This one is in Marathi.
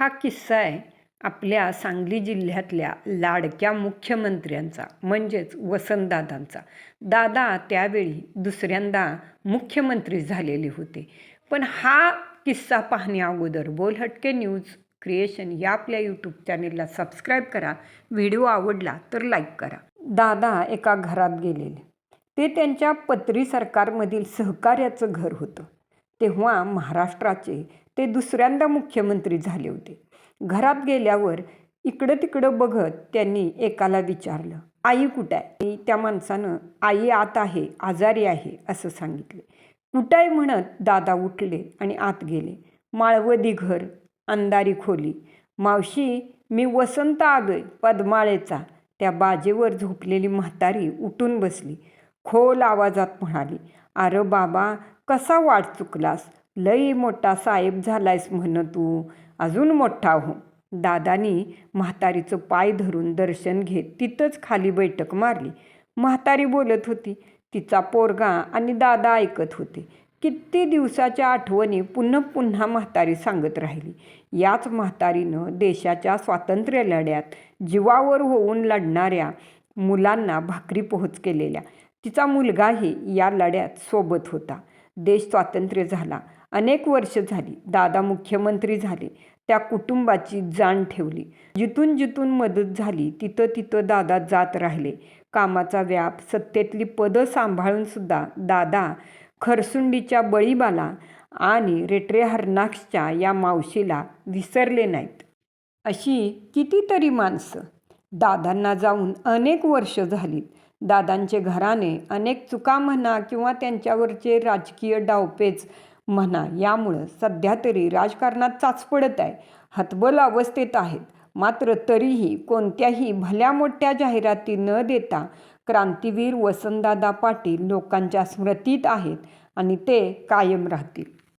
हा किस्सा आहे आपल्या सांगली जिल्ह्यातल्या लाडक्या मुख्यमंत्र्यांचा म्हणजेच वसंतदादांचा. दादा त्यावेळी दुसऱ्यांदा मुख्यमंत्री झालेले होते. पण हा किस्सा पाहण्या अगोदर बोलहटके न्यूज क्रिएशन या आपल्या यूट्यूब चॅनेलला सबस्क्राईब करा व्हिडिओ आवडला तर लाईक करा. दादा एका घरात गेलेले. ते त्यांच्या पत्री सरकारमधील सहकार्याचं घर होतं. तेव्हा महाराष्ट्राचे ते दुसऱ्यांदा मुख्यमंत्री झाले होते. घरात गेल्यावर इकडं तिकडं बघत त्यांनी एकाला विचारलं आई कुठं आहे? आणि त्या माणसानं आई आत आहे आजारी आहे असं सांगितले. कुठं आहे? म्हणत दादा उठले आणि आत गेले. माळवदी घर अंधारी खोली. मावशी मी वसंत आगय पद्माळेचा. त्या बाजेवर झोपलेली म्हातारी उठून बसली. खोल आवाजात म्हणाली अरे बाबा कसा वाट चुकलास? लई मोठा साहेब झालायस म्हण तू. अजून मोठा हो. दादानी म्हातारीचं पाय धरून दर्शन घेत तिथंच खाली बैठक मारली. म्हातारी बोलत होती तिचा पोरगा आणि दादा ऐकत होते. किती दिवसाच्या आठवणी पुन्हा पुन्हा म्हातारी सांगत राहिली. याच म्हातारीनं देशाच्या स्वातंत्र्य लढ्यात जीवावर होऊन लढणाऱ्या मुलांना भाकरी पोहोच केलेल्या. तिचा मुलगाही या लढ्यात सोबत होता. देश स्वातंत्र्य झाला. अनेक वर्ष झाली दादा मुख्यमंत्री झाले. त्या कुटुंबाची जाण ठेवली. जिथून जिथून मदत झाली तिथं तिथं दादा जात राहिले. कामाचा व्याप सत्तेतली पदं सांभाळूनसुद्धा दादा खरसुंडीच्या बळीबाला आणि रेट्रे हरनाक्षच्या या मावशीला विसरले नाहीत. अशी कितीतरी माणसं दादांना जाऊन अनेक वर्ष झालीत. दादांचे घराने अनेक चुका म्हणा किंवा त्यांच्यावरचे राजकीय डावपेच म्हणा यामुळं सध्या तरी राजकारणात चाच पडत आहे. हतबल अवस्थेत आहेत. मात्र तरीही कोणत्याही भल्या मोठ्या जाहिराती न देता क्रांतीवीर वसंतदादा पाटील लोकांच्या स्मृतीत आहेत आणि ते कायम राहतील.